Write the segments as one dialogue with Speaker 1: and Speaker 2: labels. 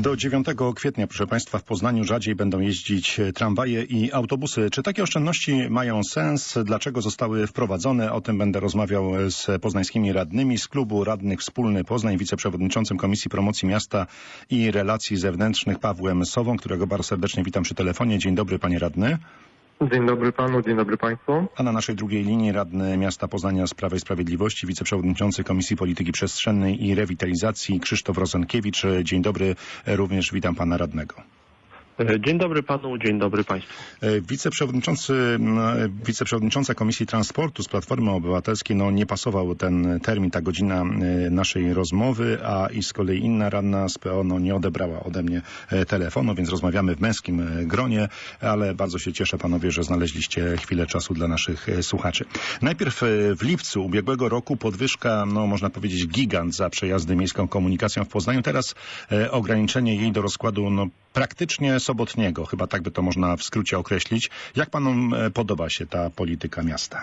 Speaker 1: Do 9 kwietnia, proszę Państwa, w Poznaniu rzadziej będą jeździć tramwaje i autobusy. Czy takie oszczędności mają sens? Dlaczego zostały wprowadzone? O tym będę rozmawiał z poznańskimi radnymi z klubu radnych Wspólny Poznań, wiceprzewodniczącym Komisji Promocji Miasta i Relacji Zewnętrznych Pawłem Sową, którego bardzo serdecznie witam przy telefonie. Dzień dobry, panie radny.
Speaker 2: Dzień dobry panu, dzień dobry państwu.
Speaker 1: A na naszej drugiej linii radny miasta Poznania z Prawa i Sprawiedliwości, wiceprzewodniczący Komisji Polityki Przestrzennej i Rewitalizacji Krzysztof Rozenkiewicz. Dzień dobry, również witam pana radnego.
Speaker 3: Dzień dobry panu, dzień dobry państwu.
Speaker 1: Wiceprzewodniczący, wiceprzewodnicząca Komisji Transportu z Platformy Obywatelskiej, no nie pasował ten termin, ta godzina naszej rozmowy, a i z kolei inna radna z PO no, nie odebrała ode mnie telefonu, więc rozmawiamy w męskim gronie, ale bardzo się cieszę panowie, że znaleźliście chwilę czasu dla naszych słuchaczy. Najpierw w lipcu ubiegłego roku podwyżka, no można powiedzieć gigant za przejazdy miejską komunikacją w Poznaniu. Teraz ograniczenie jej do rozkładu no, praktycznie sobotniego, chyba tak by to można w skrócie określić. Jak panom podoba się ta polityka miasta?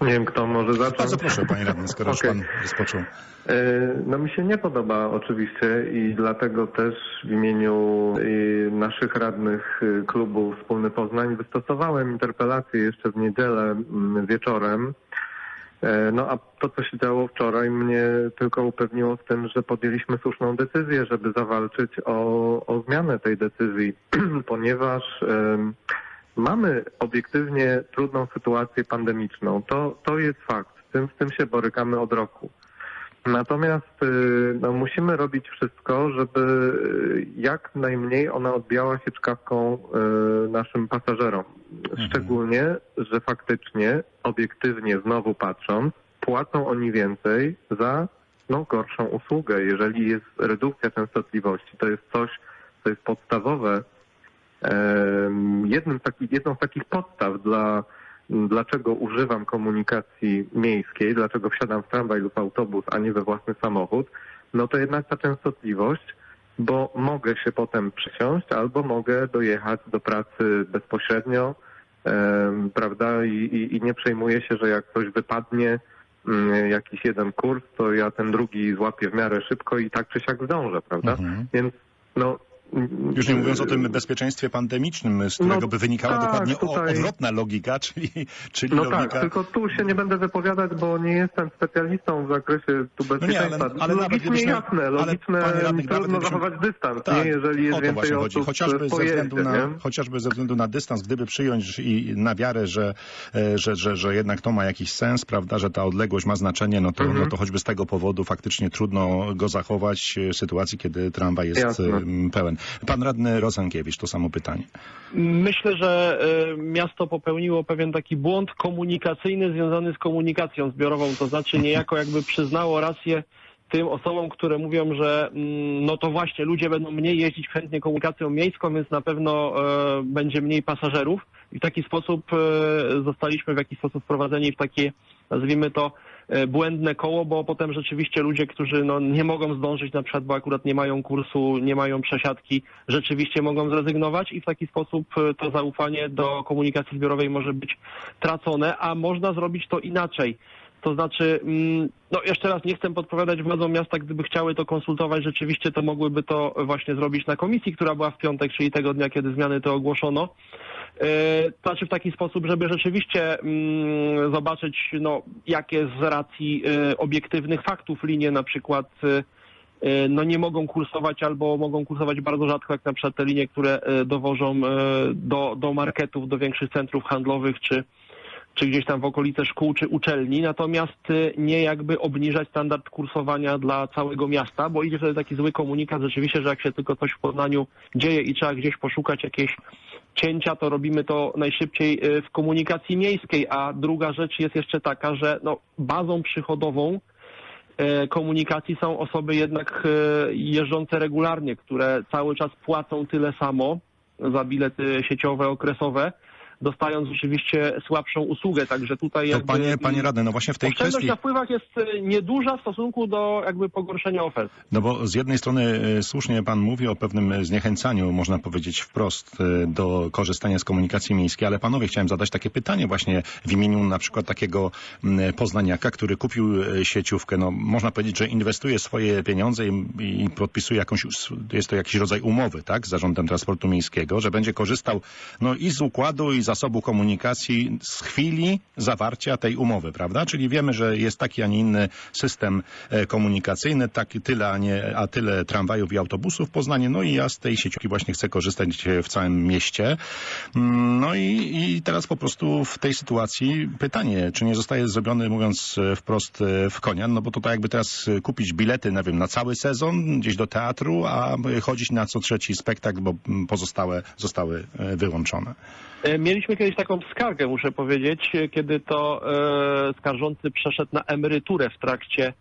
Speaker 2: Nie wiem, kto może zacząć.
Speaker 1: Bardzo proszę, panie radny, skoro okay. już pan rozpoczął.
Speaker 2: No mi się nie podoba oczywiście i dlatego też w imieniu naszych radnych klubu Wspólny Poznań wystosowałem interpelację jeszcze w niedzielę wieczorem. No a to, co się działo wczoraj, mnie tylko upewniło w tym, że podjęliśmy słuszną decyzję, żeby zawalczyć o, o zmianę tej decyzji, ponieważ um, mamy obiektywnie trudną sytuację pandemiczną. To, to jest fakt. Z tym, z tym się borykamy od roku. Natomiast no, musimy robić wszystko, żeby jak najmniej ona odbijała się czkawką naszym pasażerom. Szczególnie, że faktycznie, obiektywnie znowu patrząc, płacą oni więcej za no, gorszą usługę. Jeżeli jest redukcja częstotliwości, to jest coś, co jest podstawowe. Jednym z takich, jedną z takich podstaw dla dlaczego używam komunikacji miejskiej, dlaczego wsiadam w tramwaj lub autobus, a nie we własny samochód, no to jednak ta częstotliwość, bo mogę się potem przysiąść albo mogę dojechać do pracy bezpośrednio, prawda, I, i, i nie przejmuję się, że jak coś wypadnie, um, jakiś jeden kurs, to ja ten drugi złapię w miarę szybko i tak czy siak zdążę, prawda?
Speaker 1: Mhm.
Speaker 2: Więc no,
Speaker 1: już nie mówiąc o tym bezpieczeństwie pandemicznym, z którego
Speaker 2: No,
Speaker 1: by wynikała
Speaker 2: tak,
Speaker 1: dokładnie
Speaker 2: tutaj-
Speaker 1: odwrotna logika, czyli, czyli
Speaker 2: No
Speaker 1: logika...
Speaker 2: tak, tylko tu się nie będę wypowiadać, bo nie jestem specjalistą w zakresie tu
Speaker 1: No nie, ale-
Speaker 2: bezpieczeństwa.
Speaker 1: ale nawet
Speaker 2: logicznie
Speaker 1: gdybyśmy-
Speaker 2: jasne,
Speaker 1: ale,
Speaker 2: logiczne,
Speaker 1: panie radny, nawet
Speaker 2: trudno zachować dystans,
Speaker 1: Tak,
Speaker 2: nie? jeżeli jest
Speaker 1: o to
Speaker 2: więcej
Speaker 1: chodzi.
Speaker 2: osób
Speaker 1: Chociażby
Speaker 2: w
Speaker 1: ze, względu na,
Speaker 2: nie?
Speaker 1: chociażby ze względu na dystans, gdyby przyjąć i na wiarę, że, e, że, że, że jednak to ma jakiś sens, prawda, że ta odległość ma znaczenie, no to,
Speaker 2: Mhm.
Speaker 1: no to choćby z tego powodu faktycznie trudno go zachować w sytuacji, kiedy tramwaj jest
Speaker 2: Jasne.
Speaker 1: pełen. Pan radny Rosankiewicz, to samo pytanie.
Speaker 3: Myślę, że y, miasto popełniło pewien taki błąd komunikacyjny związany z komunikacją zbiorową, to znaczy niejako jakby przyznało rację tym osobom, które mówią, że mm, no to właśnie ludzie będą mniej jeździć chętnie komunikacją miejską, więc na pewno e, będzie mniej pasażerów i w taki sposób e, zostaliśmy w jakiś sposób wprowadzeni w takie, nazwijmy to, e, błędne koło, bo potem rzeczywiście ludzie, którzy no, nie mogą zdążyć na przykład, bo akurat nie mają kursu, nie mają przesiadki, rzeczywiście mogą zrezygnować i w taki sposób e, to zaufanie do komunikacji zbiorowej może być tracone, a można zrobić to inaczej. To znaczy, mm, no jeszcze raz nie chcę podpowiadać władzom miasta, gdyby chciały to konsultować, rzeczywiście to mogłyby to właśnie zrobić na komisji, która była w piątek, czyli tego dnia, kiedy zmiany to ogłoszono. E, To znaczy w taki sposób, żeby rzeczywiście mm, zobaczyć, no, jakie z racji e, obiektywnych faktów linie na przykład e, no nie mogą kursować albo mogą kursować bardzo rzadko, jak na przykład te linie, które dowożą do, do marketów, do większych centrów handlowych czy, czy gdzieś tam w okolice szkół czy uczelni, natomiast y, nie jakby obniżać standard kursowania dla całego miasta, bo idzie wtedy taki zły komunikat rzeczywiście, że jak się tylko coś w Poznaniu dzieje i trzeba gdzieś poszukać jakieś cięcia, to robimy to najszybciej y, w komunikacji miejskiej, a druga rzecz jest jeszcze taka, że no, bazą przychodową e, komunikacji są osoby jednak jeżdżące regularnie, które cały czas płacą tyle samo za bilety sieciowe, okresowe, dostając rzeczywiście słabszą usługę. Także tutaj
Speaker 1: To
Speaker 3: jakby,
Speaker 1: panie, panie radny, no właśnie w tej
Speaker 3: oszczędność
Speaker 1: kwestii...
Speaker 3: na wpływach jest e, nieduża w stosunku do jakby pogorszenia oferty.
Speaker 1: No bo z jednej strony e, słusznie pan mówi o pewnym zniechęcaniu, można powiedzieć wprost, e, do korzystania z komunikacji miejskiej, ale panowie chciałem zadać takie pytanie właśnie w imieniu na przykład takiego poznaniaka, który kupił e, sieciówkę. No można powiedzieć, że inwestuje swoje pieniądze i, i podpisuje jakąś, jest to jakiś rodzaj umowy, tak, z Zarządem Transportu Miejskiego, że będzie korzystał no i z układu i zasobu komunikacji z chwili zawarcia tej umowy, prawda? Czyli wiemy, że jest taki, a nie inny system e, komunikacyjny, taki tyle, a, nie, a tyle tramwajów i autobusów w Poznaniu, no i ja z tej sieciówki właśnie chcę korzystać w całym mieście. Mm, No i, i teraz po prostu w tej sytuacji pytanie, czy nie zostaje zrobiony, mówiąc e, wprost, e, w konia, no bo to tak jakby teraz kupić bilety, nie wiem, na cały sezon gdzieś do teatru, a chodzić na co trzeci spektakl, bo mm, pozostałe zostały wyłączone.
Speaker 3: Mieliśmy kiedyś taką skargę, muszę powiedzieć, kiedy to e, skarżący przeszedł na emeryturę w trakcie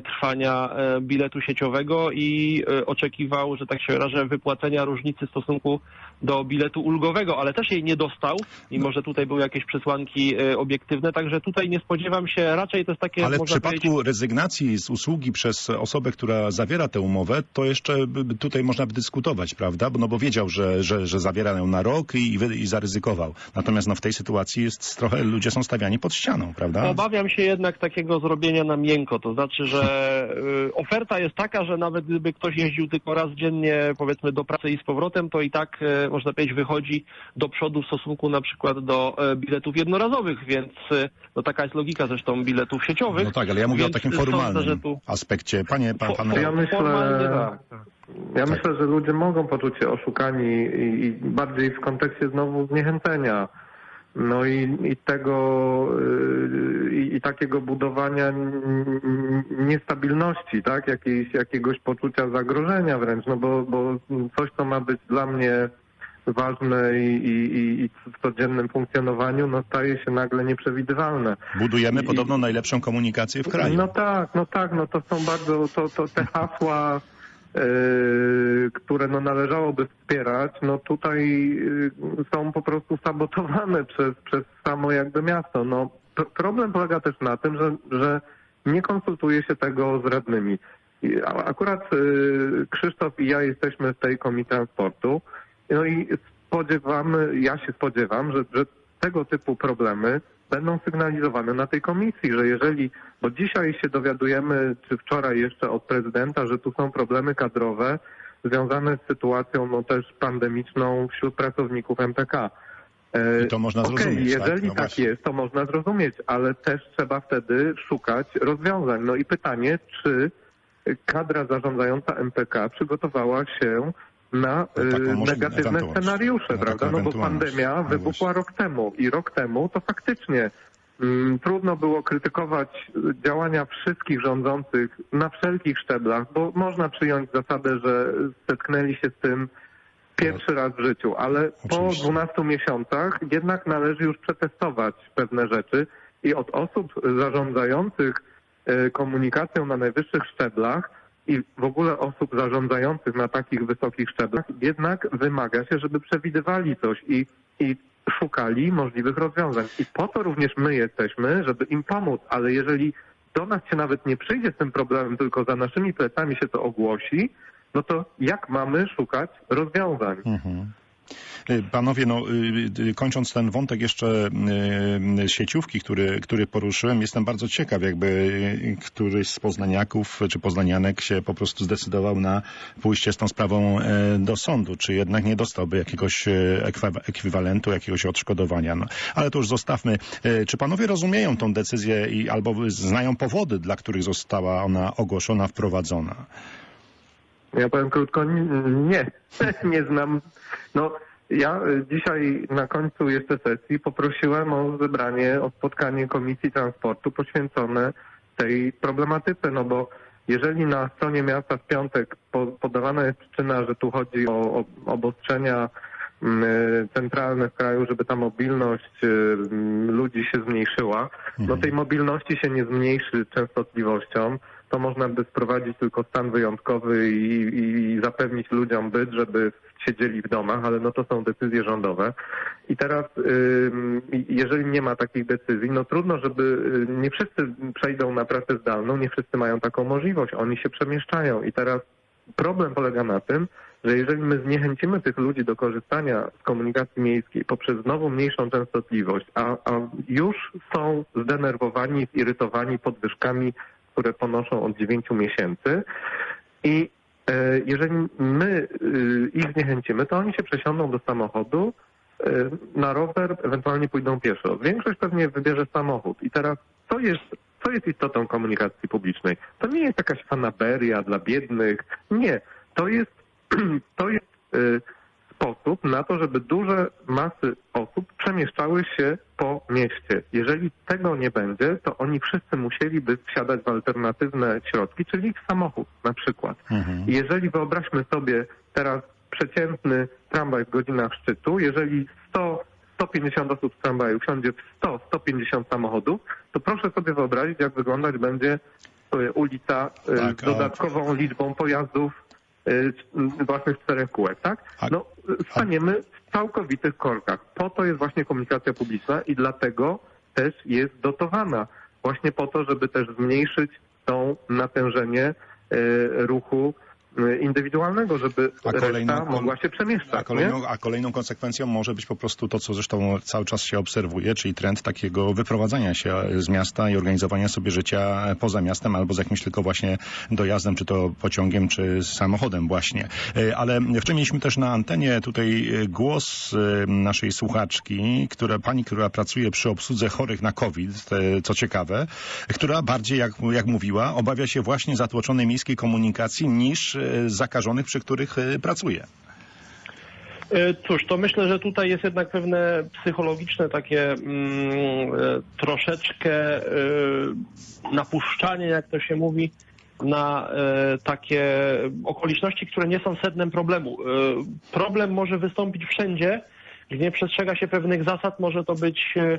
Speaker 3: trwania e, biletu sieciowego i e, oczekiwał, że tak się wyrażę, wypłacenia różnicy w stosunku do biletu ulgowego, ale też jej nie dostał, mimo że tutaj były jakieś przesłanki e, obiektywne, także tutaj nie spodziewam się, raczej to jest takie,
Speaker 1: Ale w przypadku
Speaker 3: powiedzieć,
Speaker 1: rezygnacji z usługi przez osobę, która zawiera tę umowę, to jeszcze tutaj można by dyskutować, prawda? No bo wiedział, że, że, że zawiera ją na rok i, i zaryzykował. Natomiast no, w tej sytuacji jest trochę, ludzie są stawiani pod ścianą, prawda?
Speaker 3: Obawiam się jednak takiego zrobienia na miękko, to znaczy, że y, oferta jest taka, że nawet gdyby ktoś jeździł tylko raz dziennie, powiedzmy, do pracy i z powrotem, to i tak, y, można powiedzieć, wychodzi do przodu w stosunku na przykład do y, biletów jednorazowych, więc no taka jest logika zresztą biletów sieciowych.
Speaker 1: No tak, ale ja mówię o takim
Speaker 3: sądzę,
Speaker 1: formalnym
Speaker 3: że tu-
Speaker 1: aspekcie. Panie, pan, pan...
Speaker 2: Ja myślę,
Speaker 3: tak.
Speaker 2: ja
Speaker 1: Tak.
Speaker 2: myślę, że ludzie mogą poczuć się oszukani i, i bardziej w kontekście znowu zniechęcenia. No i, i tego yy, i, i takiego budowania niestabilności, tak? Jakiejś, jakiegoś poczucia zagrożenia wręcz, no bo, bo coś, co ma być dla mnie ważne i, i, i- w codziennym funkcjonowaniu, no staje się nagle nieprzewidywalne.
Speaker 1: Budujemy
Speaker 2: I-
Speaker 1: podobno najlepszą komunikację w kraju.
Speaker 2: No tak, no tak, no to są bardzo, to, to te hasła, które no należałoby wspierać, no tutaj yy, są po prostu sabotowane przez, przez samo jakby miasto. No problem polega też na tym, że, że nie konsultuje się tego z radnymi. Akurat yy, Krzysztof i ja jesteśmy w tej komisji transportu, no i spodziewamy, ja się spodziewam, że, że tego typu problemy będą sygnalizowane na tej komisji, że jeżeli, bo dzisiaj się dowiadujemy, czy wczoraj jeszcze od prezydenta, że tu są problemy kadrowe związane z sytuacją no też pandemiczną wśród pracowników MPK. E,
Speaker 1: I to można
Speaker 2: okej,
Speaker 1: zrozumieć, tak?
Speaker 2: jeżeli
Speaker 1: No
Speaker 2: tak, jest, to można zrozumieć, ale też trzeba wtedy szukać rozwiązań. No i pytanie, czy kadra zarządzająca MPK przygotowała się na
Speaker 1: taką
Speaker 2: y, negatywne scenariusze,
Speaker 1: Na
Speaker 2: prawda? No bo pandemia
Speaker 1: No
Speaker 2: wybuchła rok temu i rok temu to faktycznie mm, trudno było krytykować y, działania wszystkich rządzących na wszelkich szczeblach, bo można przyjąć zasadę, że zetknęli się z tym pierwszy raz w życiu, ale po
Speaker 1: Oczywiście.
Speaker 2: 12 miesiącach jednak należy już przetestować pewne rzeczy i od osób zarządzających e, komunikacją na najwyższych szczeblach i w ogóle osób zarządzających na takich wysokich szczeblach jednak wymaga się, żeby przewidywali coś i, i szukali możliwych rozwiązań. I po to również my jesteśmy, żeby im pomóc, ale jeżeli do nas się nawet nie przyjdzie z tym problemem, tylko za naszymi plecami się to ogłosi, no to jak mamy szukać rozwiązań?
Speaker 1: Mhm. Y, Panowie, no, y, y, kończąc ten wątek jeszcze sieciówki, który, który poruszyłem, jestem bardzo ciekaw, jakby któryś z poznaniaków czy poznanianek się po prostu zdecydował na pójście z tą sprawą y, do sądu, czy jednak nie dostałby jakiegoś ekwa- ekwiwalentu, jakiegoś odszkodowania. No, ale to już zostawmy. Y, Czy panowie rozumieją tą decyzję i albo znają powody, dla których została ona ogłoszona, wprowadzona?
Speaker 2: Ja powiem krótko, nie, nie znam. No, ja y, dzisiaj na końcu jeszcze sesji poprosiłem o zebranie, o spotkanie Komisji Transportu poświęcone tej problematyce, no bo jeżeli na stronie miasta w piątek po, podawana jest przyczyna, że tu chodzi o, o obostrzenia mm, e, centralne w kraju, żeby ta mobilność mm, ludzi się zmniejszyła. No tej mobilności się nie zmniejszy częstotliwością. To można by sprowadzić tylko stan wyjątkowy i, i zapewnić ludziom byt, żeby siedzieli w domach, ale no to są decyzje rządowe. I teraz, jeżeli nie ma takich decyzji, no trudno, żeby y, nie wszyscy przejdą na pracę zdalną, nie wszyscy mają taką możliwość, oni się przemieszczają. I teraz problem polega na tym, że jeżeli my zniechęcimy tych ludzi do korzystania z komunikacji miejskiej poprzez nową, mniejszą częstotliwość, a, a już są zdenerwowani, zirytowani podwyżkami, które ponoszą od 9 miesięcy i e, jeżeli my y, ich zniechęcimy, to oni się przesiądą do samochodu, e, na rower, ewentualnie pójdą pieszo. Większość pewnie wybierze samochód. I teraz co jest, co jest istotą komunikacji publicznej? To nie jest jakaś fanaberia dla biednych. Nie. To jest, to jest sposób na to, żeby duże masy osób przemieszczały się po mieście. Jeżeli tego nie będzie, to oni wszyscy musieliby wsiadać w alternatywne środki, czyli w samochód na przykład.
Speaker 1: Mhm.
Speaker 2: I Jeżeli wyobraźmy sobie teraz przeciętny tramwaj w godzinach szczytu, jeżeli 100, 150 osób z tramwaju wsiądzie w 100-150 samochodów, to proszę sobie wyobrazić, jak wyglądać będzie e, ulica e,
Speaker 1: Tak,
Speaker 2: z
Speaker 1: a-
Speaker 2: dodatkową liczbą pojazdów własnych czterech kółek, tak? No, staniemy w całkowitych korkach. Po to jest właśnie komunikacja publiczna i dlatego też jest dotowana. Właśnie po to, żeby też zmniejszyć tą natężenie e, ruchu indywidualnego, żeby
Speaker 1: A kolejną-
Speaker 2: mogła się przemieszczać.
Speaker 1: A kolejną, a kolejną konsekwencją może być po prostu to, co zresztą cały czas się obserwuje, czyli trend takiego wyprowadzania się z miasta i organizowania sobie życia poza miastem albo z jakimś tylko właśnie dojazdem, czy to pociągiem, czy samochodem właśnie. E, Ale wczoraj mieliśmy też na antenie tutaj e, głos naszej słuchaczki, która, pani, która pracuje przy obsłudze chorych na COVID, co ciekawe, która bardziej, jak, jak mówiła, obawia się właśnie zatłoczonej miejskiej komunikacji niż zakażonych, przy których e, pracuje.
Speaker 3: E, Cóż, to myślę, że tutaj jest jednak pewne psychologiczne takie mm, e, troszeczkę e, napuszczanie, jak to się mówi, na e, takie okoliczności, które nie są sednem problemu. E, problem może wystąpić wszędzie, gdzie nie przestrzega się pewnych zasad. Może to być e,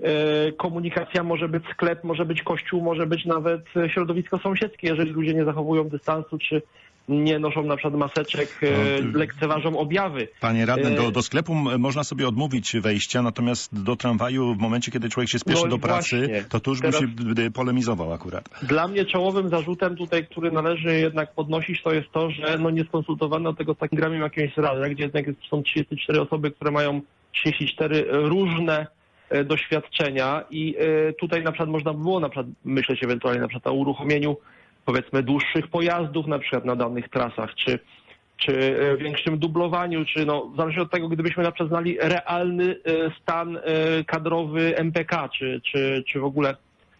Speaker 3: e, komunikacja, może być sklep, może być kościół, może być nawet e, środowisko sąsiedzkie, jeżeli ludzie nie zachowują dystansu, czy nie noszą na przykład maseczek, e,
Speaker 1: No,
Speaker 3: lekceważą objawy.
Speaker 1: Panie radny,
Speaker 3: E,
Speaker 1: do, do sklepu można sobie odmówić wejścia, natomiast do tramwaju w momencie, kiedy człowiek się spieszy
Speaker 3: No
Speaker 1: do pracy,
Speaker 3: właśnie.
Speaker 1: to tu już
Speaker 3: Teraz-
Speaker 1: by się polemizował akurat.
Speaker 3: Dla mnie czołowym zarzutem tutaj, który należy jednak podnosić, to jest to, że no nie skonsultowano tego z takim gramem jakiegoś rady, gdzie jednak są 34 osoby, które mają 34 różne e, doświadczenia i tutaj na przykład można by było na przykład myśleć ewentualnie na przykład o uruchomieniu powiedzmy dłuższych pojazdów na przykład na danych trasach, czy czy e, większym dublowaniu, czy no, w zależności od tego, gdybyśmy na przykład znali realny e, stan e, kadrowy MPK, czy, czy, czy w ogóle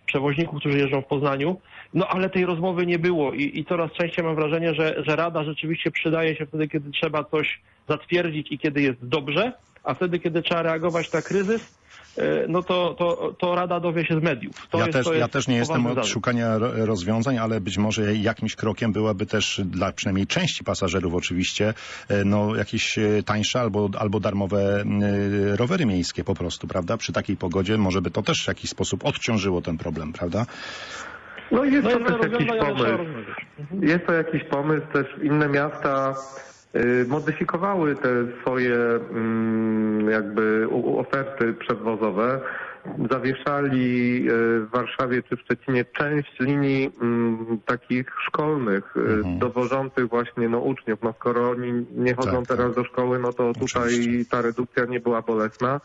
Speaker 3: przewoźników, którzy jeżdżą w Poznaniu. No ale tej rozmowy nie było i, i coraz częściej mam wrażenie, że, że Rada rzeczywiście przydaje się wtedy, kiedy trzeba coś zatwierdzić i kiedy jest dobrze, a wtedy, kiedy trzeba reagować na kryzys, e, no to, to, to Rada dowie się z mediów. To
Speaker 1: ja,
Speaker 3: jest,
Speaker 1: też,
Speaker 3: to jest
Speaker 1: ja też nie jestem od szukania ro- rozwiązań, ale być może jakimś krokiem byłaby też dla przynajmniej części pasażerów oczywiście e, no, jakieś e, tańsze albo, albo darmowe rowery miejskie po prostu, prawda? Przy takiej pogodzie może by to też w jakiś sposób odciążyło ten problem, prawda?
Speaker 2: No i jest
Speaker 3: No
Speaker 2: to też jakiś pomysł.
Speaker 3: rozmawiać.
Speaker 2: Jest to jakiś pomysł, też inne miasta modyfikowały te swoje mm, jakby oferty przedwozowe. Zawieszali y, w Warszawie czy w Szczecinie część linii mm, takich szkolnych, y,
Speaker 1: Mhm.
Speaker 2: dowożących właśnie no, uczniów. No skoro oni nie chodzą
Speaker 1: Tak, tak.
Speaker 2: teraz do szkoły, no to tutaj
Speaker 1: Oczywiście.
Speaker 2: ta redukcja nie była bolesna.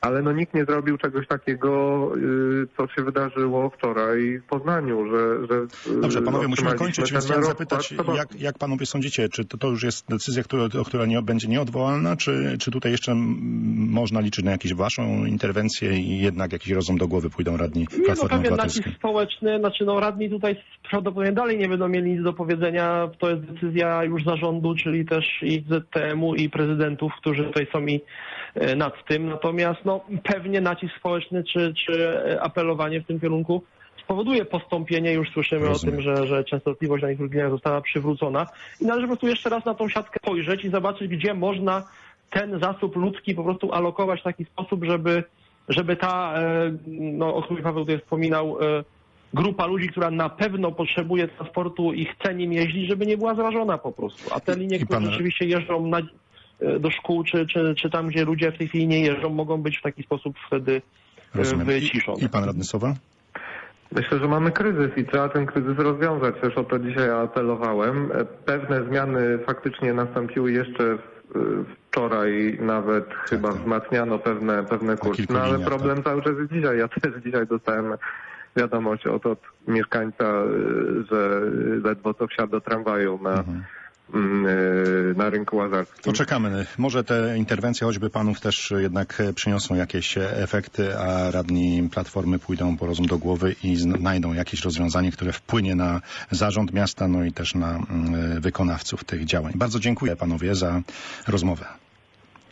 Speaker 2: Ale no nikt nie zrobił czegoś takiego, y, co się wydarzyło wczoraj w Poznaniu, że... że y,
Speaker 1: Dobrze, panowie, musimy kończyć, więc chciałem zapytać,
Speaker 2: sobotni.
Speaker 1: jak, jak panowie sądzicie, czy to, to już jest decyzja, która, która nie, będzie nieodwołalna, czy, czy tutaj jeszcze można liczyć na jakąś waszą interwencję i jednak jakiś rozum do głowy pójdą radni
Speaker 3: Nie, no
Speaker 1: Platformy
Speaker 3: pewien
Speaker 1: Obywatelskiej?
Speaker 3: nacisk społeczny, znaczy no radni tutaj prawdopodobnie dalej nie będą mieli nic do powiedzenia. To jest decyzja już zarządu, czyli też i ZTM-u i prezydentów, którzy tutaj są i nad tym. Natomiast no pewnie nacisk społeczny czy, czy e, apelowanie w tym kierunku spowoduje postąpienie. Już słyszymy
Speaker 1: Rozumiem.
Speaker 3: o tym, że, że częstotliwość na niektórych liniach została przywrócona. I należy po prostu jeszcze raz na tą siatkę spojrzeć i zobaczyć, gdzie można ten zasób ludzki po prostu alokować w taki sposób, żeby, żeby ta, e, no, o której Paweł tutaj wspominał, e, grupa ludzi, która na pewno potrzebuje transportu i chce nim jeździć, żeby nie była zrażona po prostu. A te linie, które
Speaker 1: pan-
Speaker 3: rzeczywiście jeżdżą na, e, do szkół, czy, czy, czy tam, gdzie ludzie w tej chwili nie jeżdżą, mogą być w taki sposób wtedy e,
Speaker 1: Rozumiem.
Speaker 3: wyciszone.
Speaker 1: I, I pan radny Sowa?
Speaker 2: Myślę, że mamy kryzys i trzeba ten kryzys rozwiązać. Też o to dzisiaj apelowałem. E, Pewne zmiany faktycznie nastąpiły jeszcze wczoraj, nawet chyba
Speaker 1: tak.
Speaker 2: wzmacniano pewne, pewne kursy. No ale problem cały czas jest dzisiaj. Ja też dzisiaj dostałem wiadomość od, od mieszkańca, e, że ledwo co wsiadł do tramwaju na,
Speaker 1: Mhm.
Speaker 2: Mm, e, na rynku łazarskim.
Speaker 1: To czekamy. Może te interwencje choćby panów też jednak e, przyniosą jakieś e, efekty, a radni Platformy pójdą po rozum do głowy i znajdą jakieś rozwiązanie, które wpłynie na zarząd miasta, no i też na mm, wykonawców tych działań. Bardzo dziękuję panowie za rozmowę.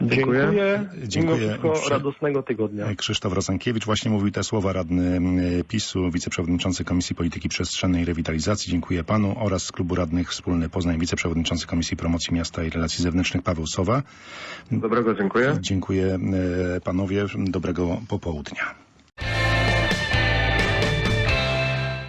Speaker 2: Dziękuję.
Speaker 3: Dziękuję.
Speaker 1: Dziękuję.
Speaker 3: Wszystko
Speaker 1: Przy-
Speaker 3: radosnego tygodnia.
Speaker 1: Krzysztof Rosankiewicz właśnie mówił te słowa radny PiSu, wiceprzewodniczący Komisji Polityki Przestrzennej i Rewitalizacji. Dziękuję panu oraz z klubu radnych Wspólny Poznań, wiceprzewodniczący Komisji Promocji Miasta i Relacji Zewnętrznych Paweł Sowa.
Speaker 2: Dobrego, dziękuję.
Speaker 1: Dziękuję panowie. Dobrego popołudnia.